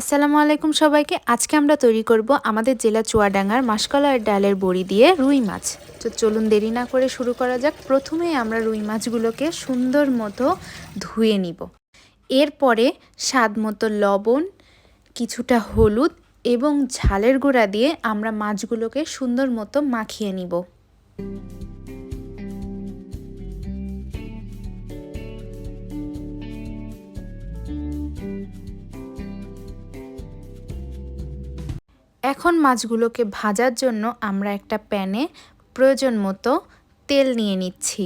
আসসালামু আলাইকুম সবাইকে। আজকে আমরা তৈরি করব আমাদের জেলা চুয়াডাঙ্গার মাসকলার ডালের বড়ি দিয়ে রুই মাছ। তো চলুন দেরি না করে শুরু করা যাক। প্রথমেই আমরা রুই মাছগুলোকে সুন্দর মতো ধুয়ে নিব। এরপরে স্বাদ মতো লবণ, কিছুটা হলুদ এবং ঝালের গুঁড়া দিয়ে আমরা মাছগুলোকে সুন্দর মতো মাখিয়ে নিব। এখন মাছগুলোকে ভাজার জন্য আমরা একটা প্যানে প্রয়োজন মতো তেল নিয়ে নিচ্ছি।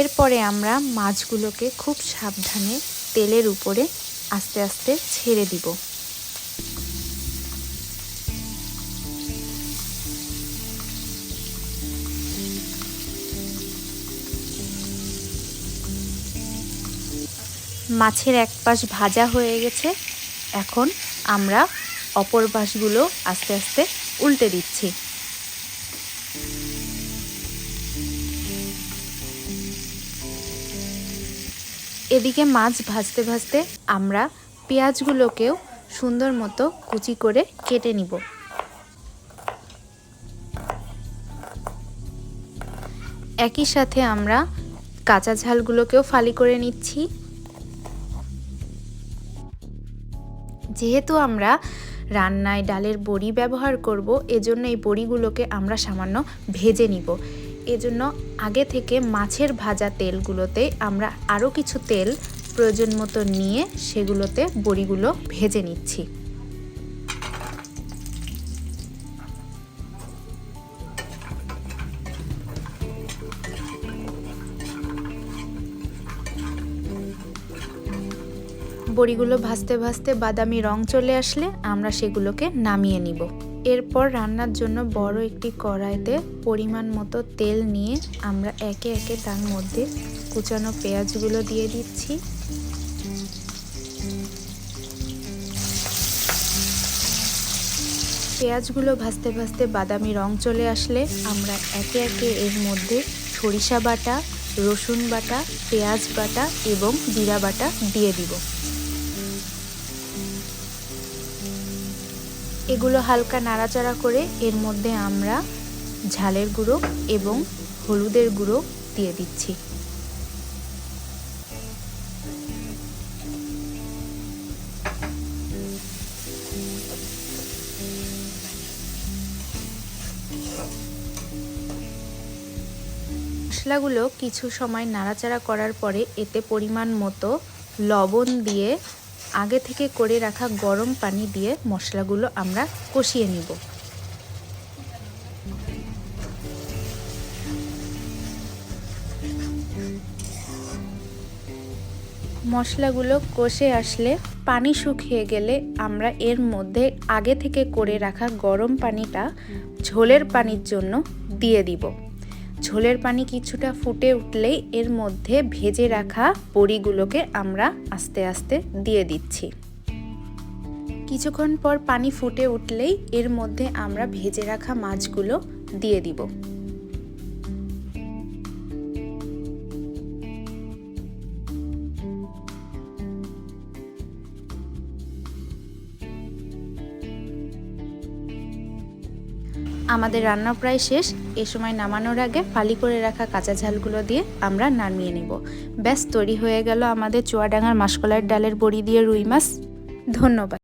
এরপরে আমরা মাছগুলোকে খুব সাবধানে তেলের উপরে আস্তে আস্তে ছেড়ে দিব। মাছের এক পাশ ভাজা হয়ে গেছে। এখন আমরা অপর পাশগুলো আস্তে আস্তে উল্টে দিচ্ছি। এদিকে মাছ ভাজতে ভাজতে আমরা পেঁয়াজগুলোকেও সুন্দর মতো কুচি করে কেটে নিব। একই সাথে আমরা কাঁচা ঝালগুলোকেও ফালি করে নিচ্ছি। যেহেতু আমরা রান্নায় ডালের বড়ি ব্যবহার করব, এজন্য এই বড়িগুলোকে আমরা সামান্য ভেজে নিব। এজন্য আগে থেকে মাছের ভাজা তেলগুলোতে আমরা আরও কিছু তেল প্রয়োজন মতো নিয়ে সেগুলোতে বড়িগুলো ভেজে নিচ্ছি। বড়িগুলো ভাজতে ভাজতে বাদামি রং চলে আসলে আমরা সেগুলোকে নামিয়ে নিব। এরপর রান্নার জন্য বড় একটি কড়াইতে পরিমাণ মতো তেল নিয়ে আমরা একে একে তার মধ্যে কুচানো পেঁয়াজগুলো দিয়ে দিচ্ছি। পেঁয়াজগুলো ভাজতে ভাজতে বাদামি রং চলে আসলে আমরা একে একে এর মধ্যে সরিষা বাটা, রসুন বাটা, পেঁয়াজ বাটা এবং জিরা বাটা দিয়ে দিব। এগুলো হালকা নাড়াচাড়া করে এর মধ্যে আমরা ঝালের গুঁড়ো এবং হলুদের গুঁড়ো দিয়ে দিচ্ছি। মশলাগুলো কিছু সময় নাড়াচাড়া করার পরে এতে পরিমাণ মতো লবণ দিয়ে আগে থেকে করে রাখা গরম পানি দিয়ে মশলাগুলো আমরা কষিয়ে নিব। মশলাগুলো কষে আসলে পানি শুকিয়ে গেলে আমরা এর মধ্যে আগে থেকে করে রাখা গরম পানিটা ঝোলের পানির জন্য দিয়ে দিব। ঝোলের পানি কিছুটা ফুটে উঠলেই এর মধ্যে ভেজে রাখা বড়িগুলোকে আমরা আস্তে আস্তে দিয়ে দিচ্ছি। কিছুক্ষণ পর পানি ফুটে উঠলেই এর মধ্যে আমরা ভেজে রাখা মাছগুলো দিয়ে দিব। আমাদের রান্না প্রায় শেষ। এ সময় নামানোর আগে ফালি করে রাখা কাঁচা ঝালগুলো দিয়ে আমরা নামিয়ে নেব। ব্যাস, তৈরি হয়ে গেল আমাদের চুয়াডাঙ্গার মাসকলার ডালের বড়ি দিয়ে রুই মাছ। ধন্যবাদ।